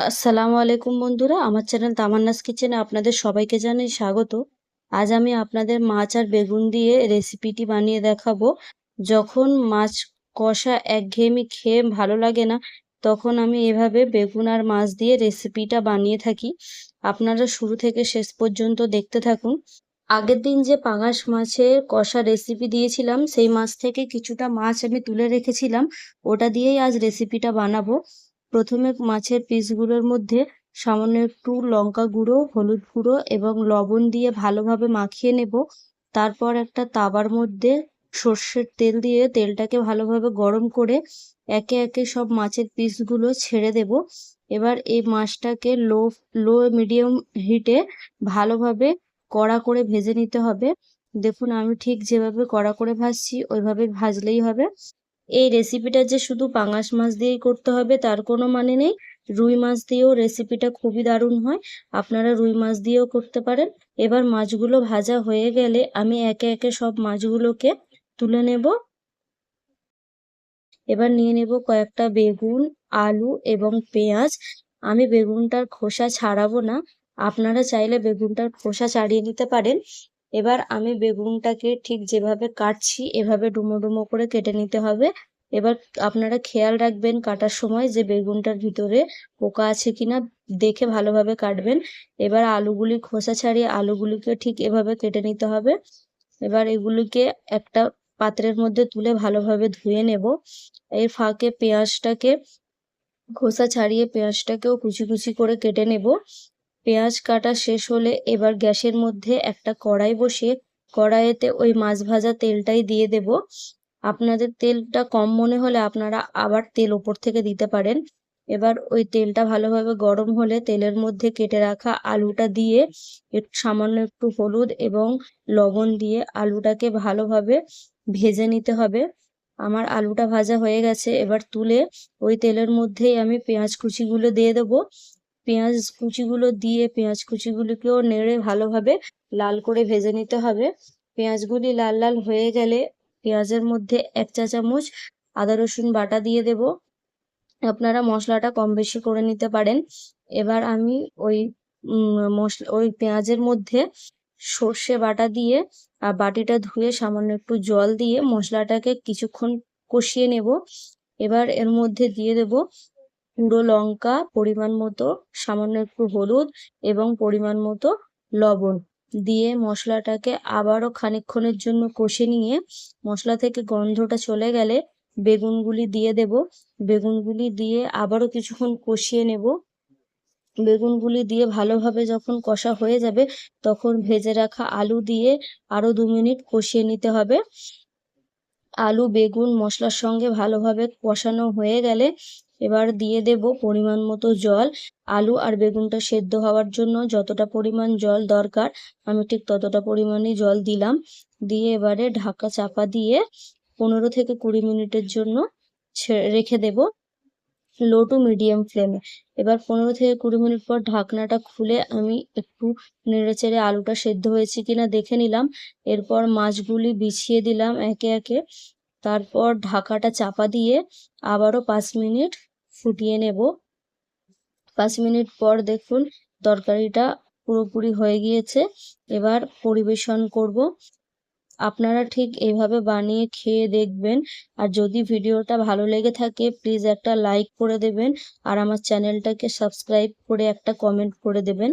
আসসালামু আলাইকুম বন্ধুরা, আমার চ্যানেল তামান্নাস কিচেনে আপনাদের সবাইকে জানাই স্বাগত। আজ আমি আপনাদের মাছ আর বেগুন দিয়ে রেসিপিটি বানিয়ে দেখাবো। যখন মাছ কষা একঘেয়েমি খেয়ে ভালো লাগে না, তখন আমি এভাবে বেগুন আর মাছ দিয়ে রেসিপিটা বানিয়ে থাকি। আপনারা শুরু থেকে শেষ পর্যন্ত দেখতে থাকুন। আগের দিন যে পাঙাশ মাছের কষা রেসিপি দিয়েছিলাম, সেই মাছ থেকে কিছুটা মাছ আমি তুলে রেখেছিলাম। ওটা দিয়েই আজ রেসিপিটা বানাবো। প্রথমে মাছের পিসগুলোর মধ্যে সামান্য একটু লঙ্কা গুঁড়ো, হলুদ গুঁড়ো এবং লবণ দিয়ে ভালোভাবে মাখিয়ে নেব। তারপর একটা তাবার মধ্যে সর্ষের তেল দিয়ে তেলটাকে ভালোভাবে গরম করে একে একে সব মাছের পিসগুলো ছেড়ে দেব। এবার এই মাছটাকে লো লো মিডিয়াম হিটে ভালোভাবে কড়া করে ভেজে নিতে হবে। দেখুন, আমি ঠিক যেভাবে কড়া করে ভাজছি, ওইভাবে ভাজলেই হবে। এই রেসিপিটা যে শুধু পাঙাশ মাছ দিয়েই করতে হবে, তার কোনো মানে নেই। রুই মাছ দিয়েও রেসিপিটা খুবই দারুণ হয়। আপনারা রুই মাছ দিয়েও করতে পারেন। এবার মাছগুলো ভাজা হয়ে গেলে আমি একে একে সব মাছগুলোকে তুলে নেব। এবার নিয়ে নেব কয়েকটা বেগুন, আলু এবং পেঁয়াজ। আমি বেগুনটার খোসা ছাড়াবো না। আপনারা চাইলে বেগুনটার খোসা ছাড়িয়ে নিতে পারেন। এবার আমি বেগুনটাকে ঠিক যেভাবে কাটছি, এভাবে ডুমো ডুমো করে কেটে নিতে হবে। এবার আপনারা খেয়াল রাখবেন কাটার সময় যে বেগুনটার ভিতরে পোকা আছে কিনা, দেখে ভালোভাবে কাটবেন। এবার আলুগুলি খোসা ছাড়িয়ে আলুগুলিকে ঠিক এভাবে কেটে নিতে হবে। এবার এগুলিকে একটা পাত্রের মধ্যে তুলে ভালোভাবে ধুয়ে নেব। এর ফাঁকে পেঁয়াজটাকে খোসা ছাড়িয়ে পেঁয়াজটাকেও কুচি কুচি করে কেটে নেব। পেঁয়াজ কাটা শেষ হলে এবার গ্যাসের মধ্যে একটা কড়াই বসিয়ে কড়াইতে ওই মাছ ভাজা তেলটাই দিয়ে দেব। আপনাদের তেলটা কম মনে হলে আপনারা আবার তেল ওপর থেকে দিতে পারেন। এবার ওই তেলটা ভালোভাবে গরম হলে তেলের মধ্যে কেটে রাখা আলুটা দিয়ে একটু সামান্য একটু হলুদ এবং লবণ দিয়ে আলুটাকে ভালোভাবে ভেজে নিতে হবে। আমার আলুটা ভাজা হয়ে গেছে। এবার তুলে ওই তেলের মধ্যেই আমি পেঁয়াজ কুচিগুলো দিয়ে দেবো। পেঁয়াজ কুচিগুলো দিয়ে পেঁয়াজ কুচিগুলোকেও নেড়ে ভালোভাবে লাল করে ভেজে নিতে হবে। পেঁয়াজগুলি লাল লাল হয়ে গেলে পেঁয়াজের মধ্যে এক চা চামচ আদা রসুন বাটা দিয়ে দেব। আপনারা মশলাটা কম বেশি করে নিতে পারেন। এবার আমি ওই মশলা, ওই পেঁয়াজের মধ্যে সর্ষে বাটা দিয়ে আর বাটিটা ধুয়ে সামান্য একটু জল দিয়ে মশলাটাকে কিছুক্ষণ কষিয়ে নেব। এবার এর মধ্যে দিয়ে দেব গুঁড়ো লঙ্কা, পরিমাণ মতো, সামান্য একটু হলুদ এবং পরিমাণ মতো লবণ দিয়ে মশলাটাকে আবারও খানিকক্ষণের জন্য কষে নিয়ে মশলা থেকে গন্ধটা চলে গেলে বেগুনগুলি দিয়ে দেব। বেগুনগুলি দিয়ে আবারও কিছুক্ষণ কষিয়ে নেব। বেগুনগুলি দিয়ে ভালোভাবে যখন কষা হয়ে যাবে তখন ভেজে রাখা আলু দিয়ে আরও দু মিনিট কষিয়ে নিতে হবে। আলু, বেগুন, মশলার সঙ্গে ভালোভাবে কষানো হয়ে গেলে এবার দিয়ে দেব পরিমাণ মতো জল। আলু আর বেগুনটা সেদ্ধ হওয়ার জন্য যতটা পরিমাণ জল দরকার, আমি ঠিক ততটা পরিমাণে জল দিলাম। দিয়ে এবারে ঢাকা চাপা দিয়ে পনেরো থেকে কুড়ি মিনিটের জন্য রেখে দেব লো টু মিডিয়াম ফ্লেমে। এবার পনেরো থেকে কুড়ি মিনিট পর ঢাকনাটা খুলে আমি একটু নেড়ে চেড়ে আলুটা সেদ্ধ হয়েছে কিনা দেখে নিলাম। এরপর মাছগুলি বিছিয়ে দিলাম একে একে। তারপর ঢাকাটা চাপা দিয়ে আবারও পাঁচ মিনিট ফুটিয়ে নেব। পাঁচ মিনিট পর দেখুন তরকারিটা পুরোপুরি হয়ে গিয়েছে। এবার পরিবেশন করব। আপনারা ঠিক এইভাবে বানিয়ে খেয়ে দেখবেন। আর যদি ভিডিওটা ভালো লেগে থাকে প্লিজ একটা লাইক করে দেবেন। আর আমার চ্যানেলটাকে সাবস্ক্রাইব করে একটা কমেন্ট করে দেবেন।